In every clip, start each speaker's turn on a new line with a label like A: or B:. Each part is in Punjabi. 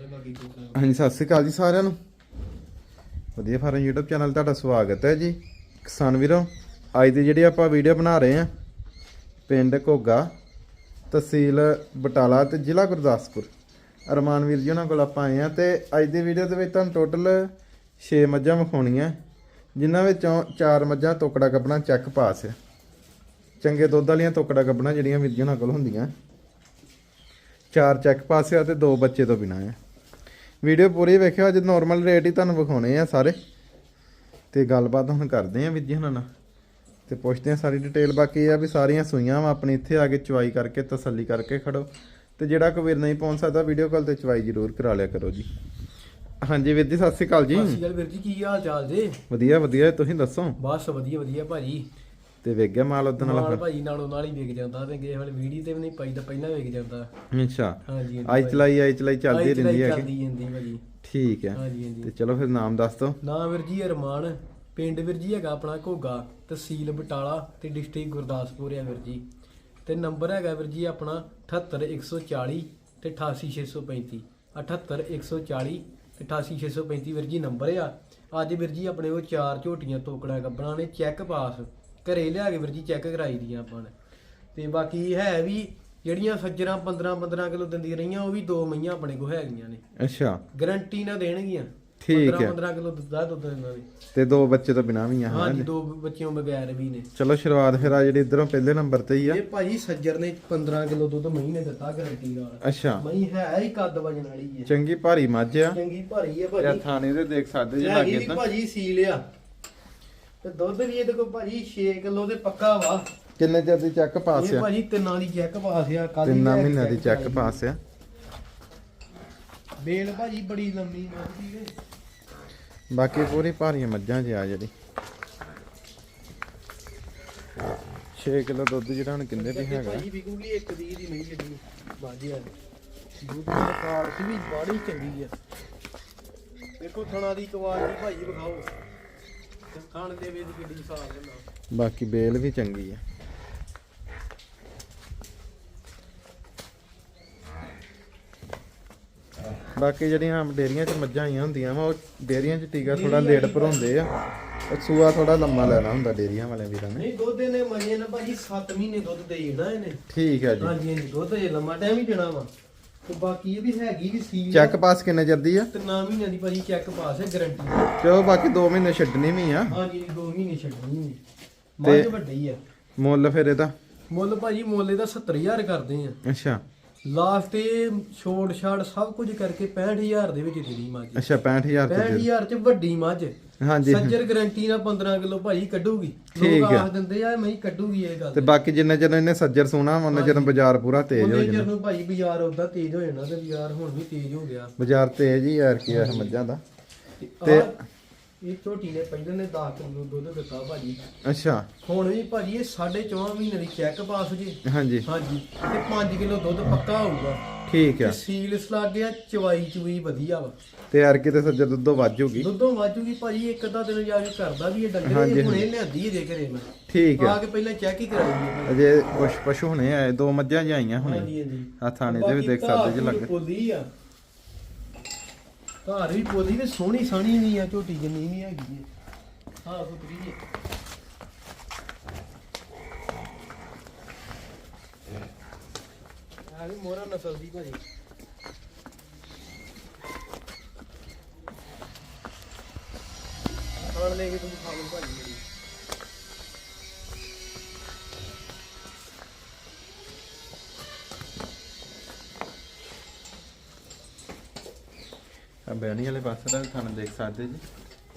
A: ਹਾਂਜੀ, ਸਤਿ ਸ੍ਰੀ ਅਕਾਲ ਜੀ ਸਾਰਿਆਂ ਨੂੰ। ਵਧੀਆ ਫਾਰਮ YouTube ਚੈਨਲ ਤੁਹਾਡਾ ਸਵਾਗਤ ਹੈ ਜੀ। ਕਿਸਾਨ ਵੀਰੋ, ਅੱਜ ਦੀ ਜਿਹੜੀ ਆਪਾਂ ਵੀਡੀਓ ਬਣਾ ਰਹੇ ਹਾਂ, ਪਿੰਡ ਘੋਗਾ, ਤਹਿਸੀਲ ਬਟਾਲਾ ਤੇ ਜ਼ਿਲ੍ਹਾ ਗੁਰਦਾਸਪੁਰ। ਅਰਮਾਨ ਵੀਰ ਜੀ ਉਹਨਾਂ ਕੋਲ ਆਪਾਂ ਆਏ ਆ ਤੇ ਅੱਜ ਦੀ ਵੀਡੀਓ ਦੇ ਵਿੱਚ ਤੁਹਾਨੂੰ ਟੋਟਲ 6 ਮੱਝਾਂ ਵਿਖਾਉਣੀਆਂ, ਜਿਨ੍ਹਾਂ ਵਿੱਚੋਂ 4 ਮੱਝਾਂ ਤੋਕੜਾ ਕੱਪਣਾ ਚੈੱਕ ਪਾਸ ਆ ਚੰਗੇ ਦੁੱਧ ਵਾਲੀਆਂ ਤੋਕੜਾ ਕੱਪਣਾ ਜਿਹੜੀਆਂ ਵੀਰ ਜੀ ਉਹਨਾਂ ਕੋਲ ਹੁੰਦੀਆਂ। ਚਾਰ ਚੈੱਕ ਪਾਸ ਆ ਤੇ ਦੋ ਬੱਚੇ ਤੋਂ ਬਿਨਾਂ ਆ ਵੀਡੀਓ ਪੂਰੀ ਵੇਖਿਓ ਅੱਜ ਨਾਰਮਲ ਰੇਟ ਹੀ ਤੁਹਾਨੂੰ ਵਿਖਾਉਣੇ ਆ ਸਾਰੇ। ਤੇ ਗੱਲਬਾਤ ਹੁਣ ਕਰਦੇ ਆ ਹੁਣਾਂ ਨਾਲ। ਤੇ ਪੁੱਛਦੇ ਆ ਸਾਰੀ ਡਿਟੇਲ ਬਾਕੀ ਆ ਵੀ ਸਾਰੀਆਂ ਸੂਈਆਂ ਵਾ ਆਪਣੀ ਇੱਥੇ ਆ ਕੇ ਚੁਆਈ ਕਰਕੇ ਤਸੱਲੀ ਕਰਕੇ ਖੜੋ। ਤੇ ਜਿਹੜਾ ਕੋਈ ਵੀਰ ਨਹੀਂ ਪਹੁੰਚ ਸਕਦਾ ਵੀਡੀਓ ਕਾਲ ਤੇ ਚੁਆਈ ਜ਼ਰੂਰ ਕਰਾ ਲਿਆ ਕਰੋ ਜੀ। ਹਾਂਜੀ ਵੀਰ ਜੀ ਸਤਿ ਸ਼੍ਰੀ ਅਕਾਲ ਜੀ।
B: ਸਤਿ ਸ਼੍ਰੀ ਅਕਾਲ ਵੀਰ ਜੀ ਕੀ ਹਾਲ ਚਾਲ ਜੇ?
A: ਵਧੀਆ ਵਧੀਆ ਤੁਸੀਂ ਦੱਸੋ?
B: ਬਸ ਵਧੀਆ ਵਧੀਆ ਭਾਜੀ।
A: ਤੇ ਵੇਖ ਗਿਆ ਮਾਲ ਉਦੋਂ ਨਾਲ
B: ਨਾਲ ਭਾਜੀ ਨਾਲੋਂ ਨਾਲ ਹੀ ਵਿਕ ਜਾਂਦਾ ਤੇ ਗਏ ਵਾਲੇ ਵੀਡੀਓ ਤੇ ਵੀ ਨਹੀਂ ਪਾਈ ਤਾਂ ਪਹਿਲਾਂ ਵਿਕ ਜਾਂਦਾ।
A: ਅੱਛਾ।
B: ਹਾਂਜੀ ਹਾਂਜੀ
A: ਆਈ ਚਲਾਈ ਆਈ ਚਲਾਈ ਚੱਲਦੀ ਰਹਿੰਦੀ ਹੈ
B: ਚੱਲਦੀ ਜਾਂਦੀ ਭਾਜੀ
A: ਠੀਕ ਹੈ
B: ਹਾਂਜੀ ਹਾਂਜੀ।
A: ਤੇ ਚਲੋ ਫਿਰ ਨਾਮ ਦੱਸ ਦਿਓ।
B: ਨਾਂ ਵੀਰ ਜੀ ਅਰਮਾਨ ਪਿੰਡ ਵੀਰ ਜੀ ਹੈਗਾ ਆਪਣਾ ਘੋਗਾ ਤਹਿਸੀਲ ਬਟਾਲਾ ਤੇ ਡਿਸਟ੍ਰਿਕਟ ਗੁਰਦਾਸਪੁਰ ਹੈ ਵੀਰ ਜੀ। ਤੇ ਨੰਬਰ ਹੈਗਾ ਵੀਰ ਜੀ ਆਪਣਾ 78140 ਤੇ 88635 78140 ਤੇ 88635 ਵੀਰ ਜੀ ਨੰਬਰ ਆ। ਅੱਜ ਵੀਰ ਜੀ ਆਪਣੇ ਉਹ ਚਾਰ ਝੋਟੀਆਂ ਤੋਕੜਾ ਗੱਬਣਾ ਨੇ ਚੈੱਕ ਪਾਸ। ਘਰੇ ਲਿਆ ਕੇ ਵੀਰ ਜੀ ਚੈੱਕ ਕਰਾਈ ਦੀਆਂ ਆਪਾਂ ਨੇ। ਤੇ ਬਾਕੀ ਹੈ ਵੀ ਜਿਹੜੀਆਂ ਸੱਜਰਾਂ 15 15 ਕਿਲੋ ਦਿੰਦੀਆਂ ਰਹੀਆਂ ਉਹ ਵੀ ਦੋ ਮਈਆਂ ਆਪਣੇ ਕੋਲ ਹੈਗੀਆਂ ਨੇ।
A: ਅੱਛਾ।
B: ਗਰੰਟੀ ਨਾ ਦੇਣਗੀਆਂ।
A: ਠੀਕ
B: 15
A: ਹੈ
B: 15 ਕਿਲੋ ਦੁੱਧ ਦਾ ਦੁੱਧ ਇਹਨਾਂ ਨੇ।
A: ਤੇ ਦੋ ਬੱਚੇ ਤੋਂ ਬਿਨਾਂ ਵੀ ਆ ਹਾਂ
B: ਹਾਂਜੀ ਦੋ ਬੱਚਿਆਂ ਬਗੈਰ ਵੀ ਨੇ।
A: ਚਲੋ ਸ਼ੁਰੂਆਤ ਫਿਰ ਆ ਜਿਹੜੀ ਇਧਰੋਂ ਪਹਿਲੇ ਨੰਬਰ ਤੇ ਹੀ ਆ।
B: ਇਹ ਭਾਜੀ ਸੱਜਰ ਨੇ 15 ਕਿਲੋ ਦੁੱਧ ਮਹੀਨੇ ਦਿੱਤਾ ਗਰੰਟੀ ਨਾਲ।
A: ਅੱਛਾ।
B: ਮਈ ਹੈ ਹੀ ਕੱਦ ਵਜਣ ਵਾਲੀ ਹੈ।
A: ਚੰਗੀ ਭਾਰੀ ਮੱਝ ਆ।
B: ਚੰਗੀ ਭਾਰੀ ਹੈ
A: ਇਹ
B: ਭਾਜੀ
A: ਥਾਣੇ ਦੇ ਦੇਖ ਸਕਦੇ ਜੀ ਲਾਗੇ
B: ਵੀ
A: ਤਾਂ।
B: ਭਾਜੀ ਸੀਲ ਆ। ਤੇ ਦੁੱਧ ਵੀ ਇਹਦੇ ਕੋਲ ਭਾਜੀ 6 ਕਿਲੋ ਦੇ ਪੱਕਾ ਵਾ।
A: ਕਿੰਨੇ ਚਿਰ ਦੀ ਚੈੱਕ ਪਾਸ
B: ਇਹ
A: ਆ?
B: ਭਾਜੀ ਤਿੰਨਾਂ ਦੀ ਚੈੱਕ ਪਾਸ ਆ ਕੱਲ
A: ਤਿੰਨਾਂ ਮਹੀਨਿਆਂ ਦੀ ਚੈੱਕ ਪਾਸ ਆ।
B: ਬੇਲ ਭਾਜੀ ਬੜੀ ਲੰਮੀ ਮੱਝੀ ਏ।
A: ਬਾਕੀ ਪੂਰੀ ਭਾਰੀਆਂ ਮੱਝਾਂ ਜੀ ਆ ਜਿਹੜੀ। 6 ਕਿਲੋ ਦੁੱਧ ਜਿਹੜਾ ਹੁਣ ਕਿੰਨੇ ਦੀ ਹੈਗਾ?
B: ਭਾਜੀ ਵਿਕੂਗੀ ਇੱਕ ਦੀ ਦੀ ਨਹੀਂ ਜਿਹੜੀ ਬਾਜੀ ਆ ਦੁੱਧ ਦੀ ਕਾਰ ਵੀ ਬੜੀ ਚੰਗੀ ਆ। ਦੇਖੋ ਥਣਾ ਦੀ ਕੁਆਲਿਟੀ ਭਾਜੀ ਵਿਖਾਓ। ਤੇ ਖਾਣ ਦੇ ਵਿੱਚ
A: ਬਾਕੀ ਬੇਲ ਵੀ ਚੰਗੀ ਆ। ਬਾਕੀ ਜਿਹੜੀਆਂ ਡੇਰੀਆਂ 'ਚ ਮੱਝਾਂ ਆਈਆਂ ਹੁੰਦੀਆਂ ਵਾ ਉਹ ਡੇਰੀਆਂ 'ਚ ਟੀਕਾ ਥੋੜਾ ਲੇਟ ਭਰਾਉਂਦੇ ਆ। ਉਹ ਸੂਆ ਥੋੜਾ ਲੰਮਾ ਲੈਣਾ ਹੁੰਦਾ ਡੇਰੀਆਂ ਵਾਲੇ ਵੀਰਾਂ ਨੇ।
B: ਨਹੀਂ ਦੁੱਧ ਇਹਨੇ ਮਜੇ ਨਾ ਭਾਜੀ 7 ਮਹੀਨੇ ਦੁੱਧ ਦੇ ਜਾਣਾ ਇਹਨੇ।
A: ਠੀਕ ਹੈ ਜੀ।
B: ਹਾਂਜੀ ਹਾਂਜੀ ਦੁੱਧ ਜੇ ਲੰਮਾ ਟਾਈਮ ਹੀ ਦੇਣਾ ਵਾ। ਤੇ ਬਾਕੀ ਇਹ ਵੀ ਹੈਗੀ ਵੀ ਸੀ
A: ਚੈੱਕ ਪਾਸ ਕਿੰਨੇ ਚਿਰ ਦੀ ਆ?
B: ਤੇ ਨਾ ਮਹੀਨਿਆਂ ਦੀ ਭਾਜੀ ਚੈੱਕ ਪਾਸ ਹੈ ਗਾਰੰਟੀ
A: ਚਲੋ ਬਾਕੀ 2 ਮਹੀਨੇ ਛੱਡਣੀ ਵੀ ਆ।
B: ਹਾਂਜੀ 2 ਮਹੀਨੇ ਛੱਡਣੀ ਮੱਝ ਵੱਡੀ ਆ।
A: ਮੁੱਲ ਫਿਰ ਇਹਦਾ?
B: ਮੁੱਲ ਭਾਜੀ ਮੁੱਲ ਇਹਦਾ 70000 ਕਰਦੇ ਆ।
A: ਅੱਛਾ।
B: ਲਾਸਟ ਤੇ ਛੋੜ ਛਾੜ ਸਭ ਕੁਝ ਕਰਕੇ 65000 ਦੇ ਵਿੱਚ ਦੇਣੀ ਮੱਝ।
A: ਅੱਛਾ 65000 ਤੇ ਦੇ
B: 65000 ਚ ਵੱਡੀ ਮੱਝ।
A: ਹਾਂਜੀ।
B: ਸੱਜਰ ਗਾਰੰਟੀ ਨਾਲ 15 ਕਿਲੋ ਭਾਜੀ ਕੱਢੂਗੀ। ਲੋਕ। ਆਖ ਦਿੰਦੇ ਆ ਮੈਂ ਕੱਢੂਗੀ ਇਹ ਗੱਲ
A: ਤੇ ਬਾਕੀ ਜਿੰਨੇ ਚਿਰ ਇਹਨੇ ਸੱਜਰ ਸੋਣਾ ਉਹਨਾਂ ਚਿਰ ਬਾਜ਼ਾਰ ਪੂਰਾ ਤੇਜ਼ ਹੋ
B: ਉਹਨੇ
A: ਜਾਣਾ।
B: ਜਦੋਂ ਭਾਜੀ ਬਾਜ਼ਾਰ ਉਦਾਂ ਤੇਜ਼ ਹੋ ਜਾਣਾ ਤੇ ਬਾਜ਼ਾਰ ਹੁਣ ਵੀ ਤੇਜ਼ ਹੋ ਗਿਆ।
A: ਬਾਜ਼ਾਰ ਤੇਜ਼ ਹੀ ਯਾਰ ਕੀ ਆ ਮੱਝਾਂ ਦਾ।
B: ਤੇ ਇਹ ਝੋਟੀ ਨੇ ਪਹਿਲਾਂ ਨੇ 10 ਕਿਲੋ ਦੁੱਧ ਦਿੱਤਾ ਭਾਜੀ।
A: ਅੱਛਾ।
B: ਹੁਣ ਵੀ ਭਾਜੀ ਇਹ 4.5 ਮਹੀਨੇ ਦੀ ਚੈੱਕ ਪਾਸ ਜੀ।
A: ਹਾਂਜੀ।
B: ਹਾਂਜੀ ਤੇ 5 ਕਿਲੋ ਦੁੱਧ ਪੱਕਾ ਹੋਊਗਾ।
A: ਠੀਕ ਆ।
B: ਤੇ ਸੀਲ ਸਲਾਗ ਗਿਆ ਚਵਾਈ ਚੁਈ ਵਧੀਆ ਵਾ।
A: ਤੇ ਯਾਰ ਕਿਤੇ ਸੱਜਰ ਦੁੱਧੋਂ ਵਾਜੂਗੀ
B: ਦੁੱਧੋਂ ਵਾਜੂਗੀ ਭਾਜੀ ਇੱਕ ਅੱਧਾ ਦਿਨ ਜਾ ਕੇ ਕਰਦਾ ਵੀ ਇਹ ਡੰਗਰ
A: ਹਾਂਜੀ,
B: ਇਹ ਹੁਣੇ ਲਿਆਂਦੀ ਹੈ ਜੇ ਘਰੇ ਮੈਂ।
A: ਠੀਕ
B: ਆ।
A: ਆ
B: ਕੇ ਪਹਿਲਾਂ ਚੈੱਕ ਹੀ ਕਰਾਈ ਹੈ
A: ਅਜੇ ਕੁਛ ਪਸ਼ੂ ਹੁਣੇ ਆਏ ਦੋ ਮੱਝਾਂ ਜੀ ਆਈਆਂ ਹੁਣੇ।
B: ਹਾਂਜੀ ਹਾਂਜੀ।
A: ਆ ਥਾਣੇ ਤੇ ਵੀ ਦੇਖ ਸਕਦੇ ਜੀ ਲੱਗ।
B: ਪੋਲੀ ਆ। ਘਰ ਵੀ ਪੋਲੀ ਤੇ ਸੋਹਣੀ ਸਾਣੀ ਨਹੀਂ ਆ, ਝੋਟੀ ਜਿੰਨੀ ਨਹੀਂ ਹੈਗੀ ਹੈ ਹਾਂ ਪੁੱਤਰੀ ਜੀ ਆ ਵੀ ਮੋਰਾ ਨਸਲ ਦੀ ਭਾਜੀ। ਖਾਣ ਲੈ ਕੇ ਤੂੰ ਖਾ ਲਓ ਭਾਜੀ ਮੇਰੀ।
A: ਬੈਣੀ ਵਾਲੇ ਪਾਸੇ ਦਾ ਵੀ ਥਾਣੇ ਦੇਖ ਸਕਦੇ ਜੀ।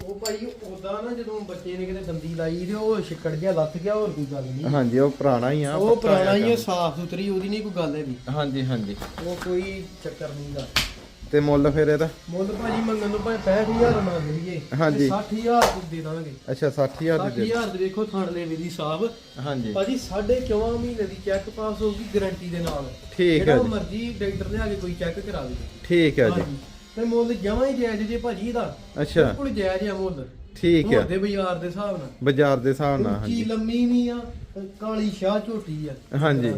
B: ਉਹ ਭਾਈ ਉਦਾਂ ਨਾ ਜਦੋਂ ਬੱਚੇ ਨੇ ਕਿਤੇ ਦੰਦੀ ਲਾਈ ਤੇ ਉਹ ਛਿੱਕੜ ਗਿਆ ਲੱਥ ਗਿਆ ਹੋਰ ਕੋਈ ਗੱਲ ਨਹੀਂ।
A: ਹਾਂਜੀ ਉਹ ਪੁਰਾਣਾ ਹੀ ਆ
B: ਉਹ
A: ਪੱਕਾ
B: ਪੁਰਾਣਾ ਹੀ
A: ਆ
B: ਹੈ ਸਾਫ਼ ਸੁਥਰੀ ਉਹਦੀ ਨਹੀਂ ਕੋਈ ਗੱਲ ਹੈਗੀ।
A: ਹਾਂਜੀ ਹਾਂਜੀ।
B: ਉਹ ਕੋਈ ਚੱਕਰ ਨਹੀਂ ਦਾ
A: ਤੇ ਮੁੱਲ ਫਿਰ ਇਹਦਾ?
B: ਮੁੱਲ ਭਾਜੀ ਮੰਗਣ ਨੂੰ ਭਾਵੇਂ 65000 ਮੰਗ ਲਈਏ
A: ਹਾਂਜੀ।
B: 60000 ਦੇ ਦਾਂਗੇ।
A: ਅੱਛਾ 60000 ਦੀ ਦੇ
B: 60000 ਦੇ ਵੇਖੋ ਥਾਣੇ ਦੀ ਸਾਫ਼।
A: ਹਾਂਜੀ।
B: ਭਾਜੀ 4.5 ਮਹੀਨੇ ਦੀ ਚੈੱਕ ਪਾਸ ਹੋਊਗੀ ਗਾਰੰਟੀ ਦੇ ਨਾਲ।
A: ਠੀਕ ਹੈ
B: ਜਿਹੜਾ
A: ਜੀ।
B: ਮਰਜ਼ੀ ਡਾਕਟਰ ਲਿਆ ਕੇ ਕੋਈ ਚੈੱਕ ਕਰਾ ਦੇ
A: ਠੀਕ ਹੈ ਜੀ।
B: ਹਾਂਜੀ। ਤੇ ਮੁੱਲ ਜਮਾਂ ਹੀ ਜਾਇਜ਼ ਜੇ ਭਾਜੀ ਇਹਦਾ।
A: ਅੱਛਾ।
B: ਬਿਲਕੁਲ ਜਾਇਜ਼ ਆ ਮੁੱਲ।
A: ਠੀਕ ਹੈ
B: ਹੁਣ ਦੇ ਬਾਜ਼ਾਰ ਦੇ ਹਿਸਾਬ ਨਾਲ।
A: ਬਾਜ਼ਾਰ ਦੇ ਹਿਸਾਬ ਨਾਲ
B: ਉੱਚੀ
A: ਹਾਂਜੀ।
B: ਲੰਮੀ ਨਹੀਂ ਆ ਕਾਲੀ ਸ਼ਾਹ ਝੋਟੀ ਆ।
A: ਹਾਂਜੀ।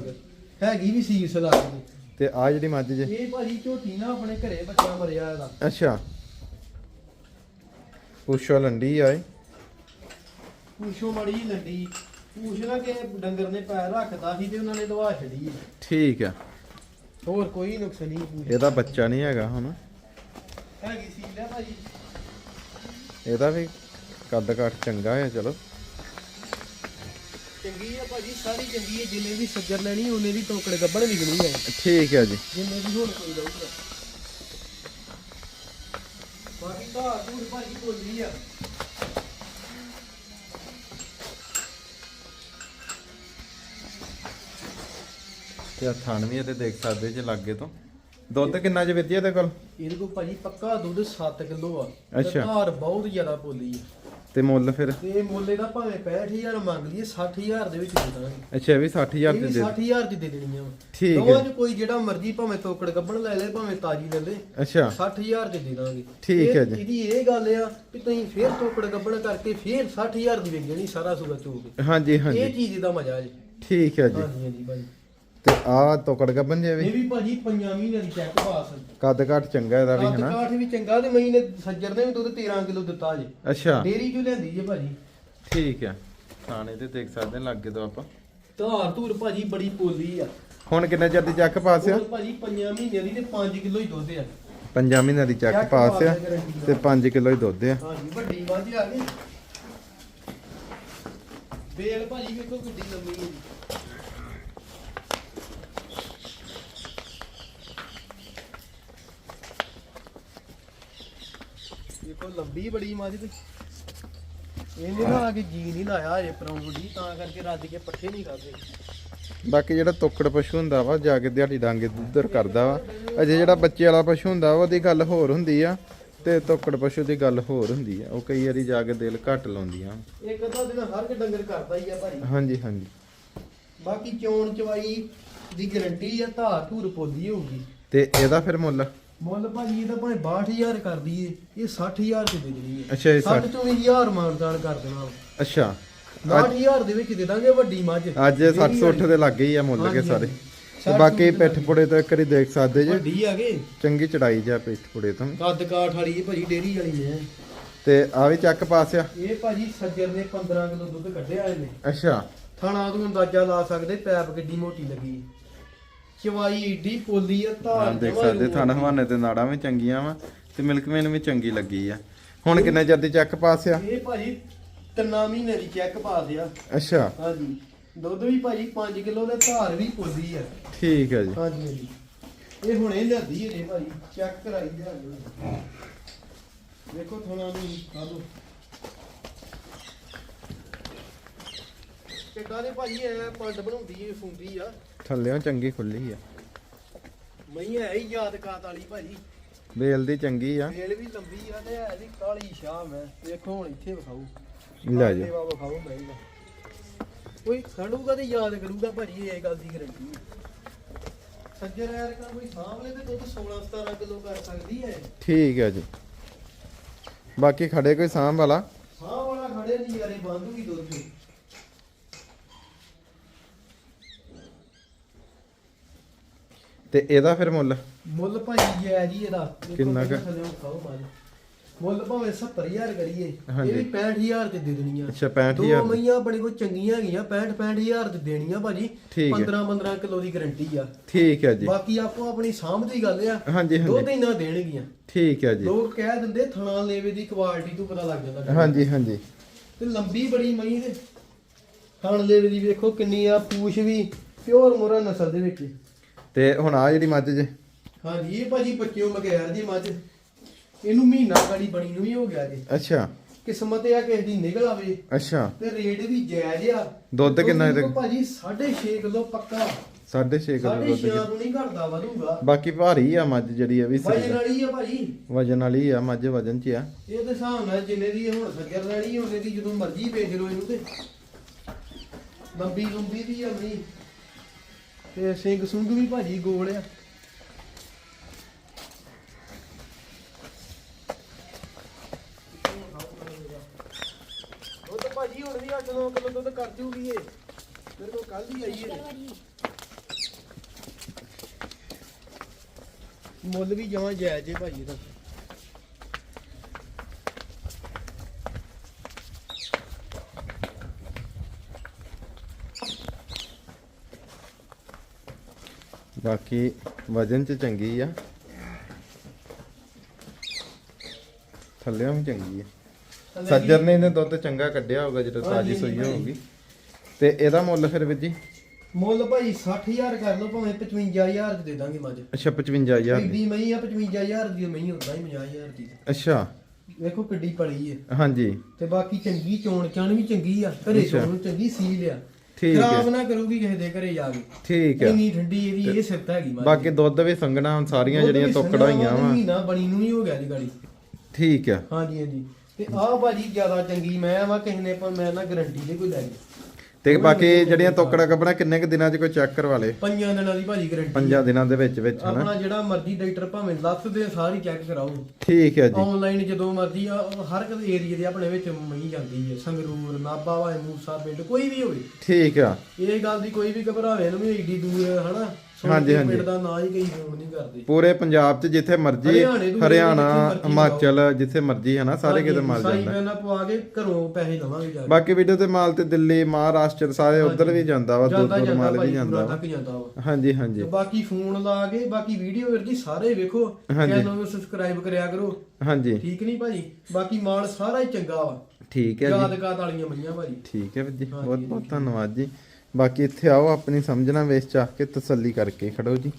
B: ਹੈਗੀ ਵੀ ਸੀਸ ਲੱਗਦੀ
A: ਤੇ ਆ ਜਿਹੜੀ ਮੱਝ ਜੇ।
B: ਇਹ ਭਾਜੀ ਝੋਟੀ ਨਾ ਆਪਣੇ ਘਰੇ ਬੱਚਾ ਮਰਿਆ ਇਹਦਾ।
A: ਅੱਛਾ। ਪੁੱਛੋ ਲੰਡੀ ਆਏ
B: ਪੂਛੋ ਮੜੀ ਲੰਡੀ। ਪੂਛ ਨਾ ਕਿ ਡੰਗਰ ਨੇ ਪੈਰ ਰੱਖਦਾ ਸੀ ਤੇ ਉਹਨਾਂ ਨੇ ਦਵਾ ਛੜੀ
A: ਠੀਕ ਆ।
B: ਹੋਰ ਕੋਈ ਨੁਕਸ ਨਹੀਂ ਪੂਛ।
A: ਇਹਦਾ ਬੱਚਾ ਨਹੀਂ ਹੈਗਾ ਹੁਣ।
B: ਹੈਗੀ ਸੀ ਲੈ ਭਾਜੀ
A: ਇਹਦਾ ਵੀ ਕੱਦ ਕਾਠ ਚੰਗਾ ਹੈ ਚਲੋ।
B: ਚੰਗੀ ਆ ਭਾਜੀ ਸਾਰੀ ਚੰਗੀ ਹੈ ਜਿੰਨੇ ਵੀ ਸੱਜਰ ਲੈਣੀ ਉਹਨੇ ਦੀ ਟੋਕੜੇ ਗੱਬੜ ਨਿਕਲੀ ਹੈ
A: ਠੀਕ ਹੈ ਜੀ।
B: ਜਿੰਨੇ ਵੀ ਹੋਰ ਕੋਈ ਲਊਗਾ ਬਾਕੀ ਤਾਂ ਦੂਰ ਭਾਜੀ ਬੋਲੀ ਆ।
A: ਤੇ ਆ ਥਣ ਵੀ ਇਹਦੇ ਦੇਖ ਸਕਦੇ ਜੇ ਲਾਗੇ ਤੋਂ। ਦੁੱਧ ਕਿੰਨਾ ਜੇ ਵਿੱਧੀ ਇਹਦੇ ਕੋਲ?
B: ਇਹਦੇ ਕੋਲ ਭਾਜੀ ਪੱਕਾ ਦੁੱਧ 7 ਕਿਲੋ ਆ। ਤੇ
A: ਅੱਛਾ।
B: ਧਾਰ ਬਹੁਤ ਜ਼ਿਆਦਾ ਬੋਲੀ ਆ।
A: ਤੇ ਮੁੱਲ ਫਿਰ?
B: ਤੇ ਮੁੱਲੇ ਦਾ ਭਾਵੇਂ 65000 ਮੰਗ ਲਈਏ 60000 ਦੇ ਵਿੱਚ ਦੇ ਦਾਂਗੇ।
A: ਅੱਛਾ ਇਹ ਵੀ 60000
B: ਇਹ
A: ਤੇ ਦੇ
B: 60000 ਚ ਦੇ ਦੇਣੀਆਂ ਵਾ।
A: ਠੀਕ
B: ਦੋਵਾਂ
A: ਹੈ
B: ਚ ਕੋਈ ਜਿਹੜਾ ਮਰਜ਼ੀ ਭਾਵੇਂ ਤੋਕੜ ਗੱਬਣ ਲੈ ਲੈ ਭਾਵੇਂ ਤਾਜੀ ਲੈ ਲੈ
A: ਅੱਛਾ।
B: 60000 ਚ ਦੇ ਦਾਂਗੇ।
A: ਠੀਕ
B: ਇਹ-
A: ਹੈ ਜੀ।
B: ਇਹਦੀ ਇਹ ਗੱਲ ਆ ਕਿ ਤੁਸੀਂ ਫੇਰ ਤੋਕੜ ਗੱਬਣ ਕਰਕੇ ਫੇਰ 60000 ਦੀ ਵਿਕ ਜਾਣੀ ਸਾਰਾ ਸੁਗਾ ਚੋਕ
A: ਹਾਂਜੀ
B: ਇਹ
A: ਹਾਂਜੀ
B: ਚੀਜ਼ ਦਾ ਮਜ਼ਾ ਜੀ।
A: ਠੀਕ ਹੈ ਜੀ।
B: ਹਾਂਜੀ ਹਾਂਜੀ ਭਾਜੀ।
A: ਤੇ ਆ ਤੋਕੜ ਗੱਬਨ ਜੇ
B: ਇਹ
A: ਵੀ
B: ਵੀ ਭਾਜੀ ਪੰਜਾਂ ਮਹੀਨਿਆਂ ਦੀ ਚੈੱਕ ਪਾਸ
A: ਕੱਦ ਕਾਠ ਚੰਗਾ ਇਹਦਾ ਵੀ
B: ਕੱਦ
A: ਹਨਾ
B: ਕਾਠ ਵੀ ਚੰਗਾ ਤੇ ਮਹੀਨੇ ਸੱਜਰ ਨੇ ਵੀ ਦੁੱਧ 13 ਕਿਲੋ ਦਿੱਤਾ ਜੀ।
A: ਅੱਛਾ।
B: ਡੇਰੀ ਚੋਂ ਲਿਆਂਦੀ ਜੇ ਭਾਜੀ।
A: ਠੀਕ ਹੈ ਥਾਣੇ ਤੇ ਦੇਖ ਸਕਦੇ ਹਾਂ ਲਾਗੇ ਤੋਂ ਆਪਾਂ।
B: ਧਾਰ ਧੂਰ ਭਾਜੀ ਬੜੀ ਪੋਲੀ ਆ।
A: ਹੁਣ ਕਿੰਨੇ ਚਿਰ ਦੀ ਚੱਕ ਪਾਸ ਆ?
B: ਭਾਜੀ ਪੰਜਾਂ ਮਹੀਨਿਆਂ ਦੀ ਤੇ 5 ਕਿਲੋ ਹੀ ਦੁੱਧ ਆ।
A: ਪੰਜਾਂ ਮਹੀਨਿਆਂ ਦੀ ਚੱਕ
B: ਚੱਕ
A: ਪਾਸ ਆ
B: ਪਾਸ ਆ, guarantee ਆ।
A: ਤੇ 5 ਕਿਲੋ ਹੀ ਦੁੱਧ ਆ।
B: ਹਾਂਜੀ ਵੱਡੀ ਮੱਝ ਆ ਗਈ। ਬੇਲ ਭਾਜੀ ਵੇਖੋ ਕਿੱਡੀ ਲੰਮੀ ਹੈ ਜੀ ਵੇਖੋ ਲੰਬੀ ਬੜੀ ਮੱਝ ਤੇ ਇਹਨੇ ਨਾ ਆ ਕੇ ਜੀ ਨਹੀਂ ਲਾਇਆ ਹਜੇ ਪਰੌਂਠੀ ਤਾਂ ਕਰਕੇ ਰੱਜ ਕੇ ਪੱਠੇ ਨਹੀਂ ਖਾਦੇ
A: ਬਾਕੀ ਜਿਹੜਾ ਤੋਕੜ ਪਸ਼ੂ ਹੁੰਦਾ ਵਾ ਜਾ ਕੇ ਦਿਹਾੜੀ ਡਾਂਗੇ ਦੁੱਧਰ ਕਰਦਾ ਵਾ। ਅਜੇ ਜਿਹੜਾ ਬੱਚੇ ਵਾਲਾ ਪਸ਼ੂ ਹੁੰਦਾ ਵਾ ਉਹਦੀ ਗੱਲ ਹੋਰ ਹੁੰਦੀ ਆ ਤੇ ਤੋਕੜ ਪਸ਼ੂ ਦੀ ਗੱਲ ਹੋਰ ਹੁੰਦੀ ਆ। ਉਹ ਕਈ ਵਾਰੀ ਜਾ ਕੇ ਦਿਲ ਘੱਟ ਲਾਉਂਦੀਆਂ।
B: ਇੱਕ ਅੱਧਾ ਦਿਨ ਹਰ ਇੱਕ ਡੰਗਰ ਕਰਦਾ ਹੀ ਆ ਭਾਜੀ
A: ਹਾਂਜੀ ਹਾਂਜੀ।
B: ਬਾਕੀ ਚੋਣ ਚਵਾਈ ਦੀ ਗਰੰਟੀ ਆ ਧਾਰ ਧੂਰ ਪੋਦੀ ਹੋਊਗੀ।
A: ਤੇ ਇਹਦਾ ਫਿਰ ਮੁੱਲ?
B: ਮੁੱਲ ਭਾਜੀ ਇਹਦਾ ਭਾਵੇਂ 62000 ਕਰ ਦਈਏ ਇਹ 60000 ਚ ਦੇ ਦੇਣੀ ਹੈ।
A: ਅੱਛਾ ਇਹ
B: 60 ਤੋਂ 20000 ਮਾਨਦਾਨ ਕਰ ਦੇਣਾ
A: ਅੱਛਾ।
B: 60000 ਦੇ ਵਿੱਚ ਦੇ ਦਾਂਗੇ ਵੱਡੀ ਮੱਝ।
A: ਅੱਜ 60 60 ਦੇ ਲੱਗੇ ਹੀ ਆ ਮੁੱਲ ਕੇ
B: ਹਾਂਜੀ,
A: ਸਾਰੇ।
B: ਹਾਂਜੀ।
A: ਤੇ
B: ਸੱਠ
A: ਬਾਕੀ
B: ਸੂਟ
A: ਪਿੱਠ ਪੁੜੇ ਤੋਂ ਇੱਕ ਵਾਰੀ ਦੇਖ ਸਕਦੇ ਜੇ।
B: ਵੱਡੀ ਆਗੇ
A: ਚੰਗੀ ਚੜਾਈ ਜਾ ਪਿੱਠ ਪੁੜੇ ਤੋਂ।
B: ਕੱਦ ਕਾਠ ਵਾਲੀ ਇਹ ਭਾਜੀ ਡੇਰੀ ਵਾਲੀ ਹੈ।
A: ਤੇ ਆ ਵੀ ਚੱਕ ਪਾਸ ਆ।
B: ਇਹ ਭਾਜੀ ਸੱਜਰ ਨੇ 15 ਕਿਲੋ ਦੁੱਧ ਕੱਢਿਆ ਇਹਨੇ।
A: ਅੱਛਾ।
B: ਥਾਣਾ ਤੋਂ ਅੰਦਾਜ਼ਾ ਲਾ ਸਕਦੇ ਪੈਪ ਕਿੱਡੀ ਮੋਟੀ ਲੱਗੀ। ਚਵਾਈ ਏਡੀ ਪੋਲੀ ਆ ਧਾਰ
A: ਦੇਖ ਸਕਦੇ ਥਣ ਹਵਾਨੇ ਤੇ ਨਾੜਾਂ ਵੀ ਚੰਗੀਆਂ ਵਾ ਤੇ ਮਿਲਕਮੈਨ ਵੀ ਚੰਗੀ ਲੱਗੀ ਆ। ਹੁਣ ਕਿੰਨੇ ਚਿਰ ਦੀ ਚੱਕ ਪਾਸ ਆ
B: ਇਹ ਭਾਜੀ ਤਿੰਨਾਂ ਮਹੀਨੇ ਦੀ ਚੈੱਕ ਪਾ ਦਿਆ।
A: ਅੱਛਾ।
B: ਹਾਂਜੀ। ਦੁੱਧ ਵੀ ਭਾਜੀ 5 ਕਿਲੋ ਦੇ ਧਾਰ ਵੀ ਪੋਲੀ ਆ।
A: ਠੀਕ ਹੈ ਜੀ।
B: ਹਾਂਜੀ ਹਾਂਜੀ। ਇਹ ਹੁਣੇ ਲਿਆਦੀ ਹੈ ਭਾਜੀ ਚੈੱਕ ਕਰਾਈ ਲਿਆ ਦੇਖੋ ਥੋੜਾ ਨੂੰ ਆ ਲੋ ਕਿੱਦਾਂ ਦੇ ਭਾਜੀ ਐ ਪੰਡ ਬਣਾਉਂਦੀ ਏ ਫੁੰਦੀ ਆ।
A: ਥੱਲਿਓਂ ਚੰਗੀ ਖੁੱਲੀ ਆ।
B: ਮਈ ਹੈ ਹੀ ਯਾਦ ਕਾਤ ਵਾਲੀ ਭਾਜੀ।
A: ਬੇਲ ਦੀ ਚੰਗੀ ਆ।
B: ਵੇਲ ਵੀ ਲੰਬੀ ਆ ਤੇ ਹੈ ਵੀ ਕਾਲੀ ਸ਼ਾਮ ਹੈ ਦੇਖੋ ਹੁਣ ਇੱਥੇ ਵਿਖਾਊ
A: ਲੈ ਜਾ
B: ਦੇਵਾ ਵਿਖਾਊ ਮੈਂ ਕੋਈ ਖੜੂਗਾ ਤੇ ਯਾਦ ਕਰੂਗਾ ਭਾਜੀ ਇਹ ਗੱਲ ਦੀ ਗਰੰਟੀ ਸੱਜਰ ਯਾਰ ਕੋਈ ਸਾਹਮਣੇ ਤੇ ਦੁੱਧ 16 17 ਕਿਲੋ ਕਰ ਸਕਦੀ ਹੈ।
A: ਠੀਕ ਹੈ ਜੀ। ਬਾਕੀ ਖੜੇ ਕੋਈ ਸਾਂਭ ਵਾਲਾ?
B: ਸਾਹ ਵਾਲਾ ਖੜੇ ਨਹੀਂ ਯਾਰੇ ਬੰਦੂਗੀ ਦੁੱਧ। ਤੇ
A: ਇਹਦਾ ਫਿਰ ਮੁੱਲ?
B: ਮੁੱਲ ਭਾਜੀ ਜੈ ਜੀ ਇਹਦਾ। ਦੇਖੋ
A: ਕਿੰਨਾ ਕੁ?
B: ਥੱਲੇ ਖਾਓ ਮੁੱਲ ਭਾਵੇਂ 70000 ਕਰੀਏ
A: ਹਾਂਜੀ।
B: ਇਹ ਵੀ 65000 ਤੇ ਦੇ ਦੇਣੀਆਂ
A: ਅੱਛਾ
B: ਦੋ
A: 65000
B: ਮਈਆਂ ਆਪਣੇ ਕੋਲ ਚੰਗੀਆਂ ਹੈਗੀਆਂ 65 65000 ਤੇ ਦੇਣੀਆਂ ਭਾਜੀ।
A: ਠੀਕ ਹੈ।
B: 15 15 ਕਿਲੋ ਦੀ ਗਰੰਟੀ ਆ।
A: ਠੀਕ ਹੈ ਜੀ।
B: ਬਾਕੀ ਆਪੋ ਆਪਣੀ ਸਾਂਭ ਦੀ ਗੱਲ ਆ।
A: ਹਾਂਜੀ ਹਾਂਜੀ।
B: ਹੀ ਨਾ ਦੇਣਗੀਆਂ।
A: ਠੀਕ ਹੈ ਜੀ।
B: ਲੋਕ ਕਹਿ ਦਿੰਦੇ ਥਣਾ ਲੇਵੇ ਦੀ ਕੁਆਲਿਟੀ ਤੋਂ ਪਤਾ ਲੱਗ ਜਾਂਦਾ।
A: ਹਾਂਜੀ ਹਾਂਜੀ।
B: ਤੇ ਲੰਬੀ ਬੜੀ ਮਈ ਤੇ। ਥਣ ਲੇਵੇ ਦੀ ਵੇਖੋ ਕਿੰਨੀ ਆ ਪੂਛ ਵੀ ਪਿਓਰ ਮੋਰਾ ਨਸਲ ਦੇ ਵਿੱਚ।
A: ਤੇ ਹੁਣ ਆ ਜਿਹੜੀ ਮੱਝ ਜੇ।
B: ਹਾਂਜੀ ਇਹ ਭਾਜੀ ਬੱਚਿਓ ਮਗੈਰ ਦੀ ਮੱਝ। ਇਹਨੂੰ ਮਹੀਨਾ ਗਾੜੀ ਬਣੀ ਨੂੰ ਵੀ ਹੋ ਗਿਆ ਜੀ।
A: ਅੱਛਾ।
B: ਕਿਸਮਤ ਆ ਕਿਸੇ ਦੀ ਨਿਕਲ ਆਵੇ।
A: ਅੱਛਾ।
B: ਤੇ ਰੇਟ ਵੀ ਜਾਇਜ਼ ਆ।
A: ਦੁੱਧ ਕਿੰਨਾ ਇਹਦੇ?
B: ਭਾਜੀ 6.5 ਕਿਲੋ ਪੱਕਾ।
A: 6.5 ਕਿਲੋ
B: 6.5
A: ਦੁੱਧ
B: ਨਹੀਂ ਘਟਦਾ ਵਧੂਗਾ।
A: ਬਾਕੀ ਭਾਰੀ ਆ ਮੱਝ ਜਿਹੜੀ ਆ ਵੀ
B: ਵਜਨ ਵਾਲੀ ਆ ਭਾਜੀ।
A: ਵਜਨ ਵਾਲੀ ਆ ਮੱਝ ਵਜਨ ਚ ਆ।
B: ਇਹ ਤੇ ਹਿਸਾਬ ਨਾਲ ਜਿੰਨੇ ਦੀ ਹੁਣ ਸੱਜਰ ਲੈਣੀ ਉਹਨੇ ਦੀ ਜਦੋਂ ਮਰਜ਼ੀ ਵੇਚ ਲਓ ਇਹਨੂੰ ਤੇ। ਲੰਬੀ ਲੰਬੀ ਦੀ ਆ ਮਣੀ ਤੇ ਸਿੰਘ ਸੁੰਗ ਵੀ ਭਾਜੀ ਗੋਲ ਆ। ਉਹ ਤਾਂ ਭਾਜੀ ਹੁਣ ਵੀ 8-9 ਕਿਲੋ ਦੁੱਧ ਕਰ ਜੂਗੀ ਇਹ। ਮੇਰੇ ਕੋਲ ਕੱਲ ਹੀ ਆਈ ਹੈ ਮੁੱਲ ਵੀ ਜਮਾਂ ਜਾਇਜ਼ ਜੇ ਭਾਜੀ ਇਹਦਾ
A: ਬਾਕੀ ਵਜਨ ਚ ਚੰਗੀ ਆ। ਥੱਲਿਓਂ ਵੀ ਚੰਗੀ ਆ। ਸੱਜਰ ਨੇ ਇਹਨੇ ਦੁੱਧ ਚੰਗਾ ਕੱਢਿਆ ਹੋਊਗਾ ਜਦੋਂ ਤਾਜੀ ਸੂਈ। ਹੋਊਗੀ। ਤੇ ਇਹਦਾ ਮੁੱਲ ਫਿਰ ਵੀਰ ਜੀ?
B: ਮੁੱਲ ਭਾਈ 60000 ਕਰ ਲਓ ਭਾਵੇਂ 55000 ਚ ਦੇ ਦਾਂਗੇ ਮੱਝ।
A: ਅੱਛਾ 55000 ਦੀ।
B: ਮਹੀਂ ਆ 55000 ਦੀ ਮਹੀਂ ਉਦਾਂ ਹੀ 50000 ਦੀ।
A: ਅੱਛਾ।
B: ਵੇਖੋ ਕਿੱਡੀ ਪਲੀ ਏ
A: ਹਾਂਜੀ।
B: ਤੇ ਬਾਕੀ ਚੰਗੀ ਚੋਣ ਚਾਣ ਵੀ ਚੰਗੀ ਆ ਘਰੇ। ਚੋਣ ਚੰਗੀ ਸੀਲ ਆ।
A: ਠੀਕ
B: ਖਰਾਬ
A: ਹੈ
B: ਨਾ ਕਰੂਗੀ ਕਿਸੇ ਦੇ ਘਰੇ ਜਾ ਕੇ।
A: ਠੀਕ ਹੈ।
B: ਇੰਨੀ ਠੰਡੀ ਇਹਦੀ ਇਹ ਸਿਫਤ ਹੈਗੀ ਮੱਝ
A: ਬਾਕੀ ਦੁੱਧ ਵੀ ਸੰਗਣਾ ਸਾਰੀਆਂ ਜਿਹੜੀਆਂ ਤੋਕੜਾਂ ਹੋਈਆਂ
B: ਵਾ, ਮਹੀਨਾ ਬਣੀ ਨੂੰ ਹੀ ਹੋ ਗਿਆ ਜੀ ਗਾੜੀ।
A: ਠੀਕ ਆ
B: ਹਾਂਜੀ ਹਾਂਜੀ। ਤੇ ਆਹ ਭਾਜੀ ਜ਼ਿਆਦਾ ਚੰਗੀ ਮੈਂ ਵਾ ਕਿਸੇ ਨੇ ਪਰ ਮੈਂ ਨਾ ਗਰੰਟੀ ਦੇ ਕੋਈ ਲੈ ਗਈ
A: ਤੇ ਬਾਕੀ ਜਿਹੜੀਆਂ ਤੋਕੜਾ ਕੱਪੜਾ ਕਿੰਨੇ ਕੁ ਦਿਨਾਂ 'ਚ ਕੋਈ ਚੈੱਕ ਕਰਵਾ ਲੇ
B: ਪੰਜਾਂ ਦਿਨਾਂ ਦੀ ਭਾਜੀ ਗਰੰਟੀ
A: ਪੰਜਾਂ ਦਿਨਾਂ ਦੇ ਵਿੱਚ ਵਿੱਚ ਹਨਾ?
B: ਆਪਣਾ ਜਿਹੜਾ ਮਰਜ਼ੀ ਡਾਕਟਰ ਭਾਵੇਂ ਲੱਤ ਦੇ ਸਾਰੀ ਚੈੱਕ ਕਰਾਓ।
A: ਠੀਕ ਹੈ ਜੀ।
B: ਆਨਲਾਈਨ ਜਦੋਂ ਮਰਜ਼ੀ ਆ ਹਰ ਇੱਕ ਏਰੀਆ ਦੇ ਆਪਣੇ ਵਿੱਚ ਮਈ ਜਾਂਦੀ ਹੈ। ਸੰਗਰੂਰ ਨਾਭਾ ਮੂਸਾ ਪਿੰਡ ਕੋਈ ਵੀ ਹੋਵੇ।
A: ਠੀਕ ਆ।
B: ਇਹ ਗੱਲ ਦੀ ਕੋਈ ਵੀ ਘਬਰਾਵੇ ਨਾ ਵੀ ਏਡੀ ਦੂਰ ਹਨਾ?
A: ਹਾਂਜੀ।
B: ਪਿੰਡ ਦਾ ਨਾਂ ਹੀ ਕਈ ਨਹੀਂ ਕਰਦੇ।
A: ਪੂਰੇ ਪੰਜਾਬ 'ਚ ਜਿੱਥੇ ਮਰਜ਼ੀ
B: ਹਰਿਆਣੇ ਤੋਂ
A: ਹਰਿਆਣਾ
B: ਜਿੱਥੇ ਮਰਜ਼ੀ
A: ਹਿਮਾਚਲ ਜਿੱਥੇ ਮਰਜ਼ੀ ਹਨਾ ਸਾਰੇ ਕਿਤੇ ਮਿਲ
B: ਸਾਈ
A: ਜਾਂਦਾ।
B: ਪੈਨਾ ਪਵਾ ਕੇ ਘਰੋਂ ਪੈਸੇ ਲਵਾਂਗੇ ਜਾ ਕੇ।
A: ਬਾਕੀ ਵੀਡੀਓ ਤੇ ਮਾਲ ਤੇ ਦਿੱਲੀ ਮਹਾਰਾਸ਼ਟਰ ਸਾਰੇ ਉਧਰ ਵੀ ਜਾਂਦਾ ਵਾ ਦੂਰ ਦੂਰ ਮਾਲ ਵੀ ਜਾਂਦਾ ਵਾ।
B: ਤੱਕ ਜਾਂਦਾ ਵਾ।
A: ਹਾਂਜੀ
B: ਤੇ
A: ਹਾਂਜੀ
B: ਬਾਕੀ ਫੋਨ ਲਾ ਕੇ ਬਾਕੀ ਵੀਡੀਓ ਵੀਰ ਜੀ ਸਾਰੇ ਵੇਖੋ। ਚੈਨਲ ਨੂੰ ਸਬਸਕ੍ਰਾਈਬ ਕਰਿਆ ਕਰੋ।
A: ਹਾਂਜੀ।
B: ਠੀਕ ਨਹੀਂ ਭਾਜੀ ਬਾਕੀ ਮਾਲ ਸਾਰਾ ਹੀ ਚੰਗਾ ਵਾ।
A: ਠੀਕ ਹੈ ਜੀ।
B: ਯਾਦਗਾਰ ਵਾਲੀਆਂ ਮਈਆਂ ਭਾਜੀ
A: ਠੀਕ ਹੈ ਵੀਰ ਜੀ। ਬਹੁਤ ਬਹੁਤ ਧੰਨਵਾਦ ਜੀ। ਬਾਕੀ ਇੱਥੇ ਆਓ ਆਪਣੀ ਸਮਝਣਾ ਵੇਚ ਚਾਹ ਕੇ ਤਸੱਲੀ ਕਰਕੇ ਖੜੋ ਜੀ।